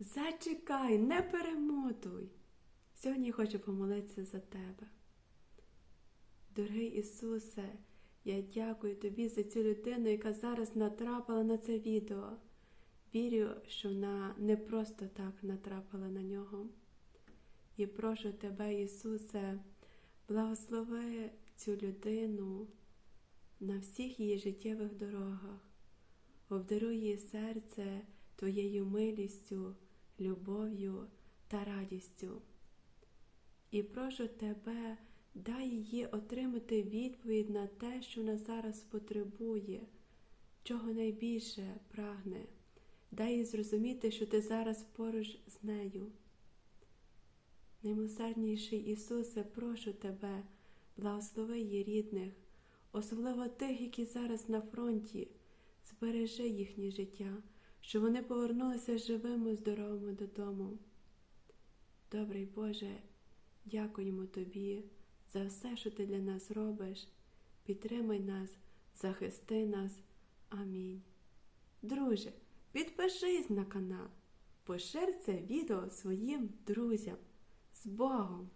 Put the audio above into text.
Зачекай, не перемотуй. Сьогодні я хочу помолитися за тебе. Дорогий Ісусе, я дякую тобі за цю людину, яка зараз натрапила на це відео. Вірю, що вона не просто так натрапила на нього. І прошу тебе, Ісусе, благослови цю людину на всіх її життєвих дорогах, обдаруй її серце Твоєю милістю, любов'ю та радістю. І прошу тебе, дай їй отримати відповідь на те, що вона зараз потребує, чого найбільше прагне. Дай їй зрозуміти, що ти зараз поруч з нею. Наймилосердніший Ісусе, прошу тебе, благослови її рідних, особливо тих, які зараз на фронті, збережи їхнє життя, щоб вони повернулися живими, здоровими додому. Добрий Боже, дякуємо Тобі за все, що Ти для нас робиш. Підтримай нас, захисти нас. Амінь. Друже, підпишись на канал, пошир це відео своїм друзям. З Богом!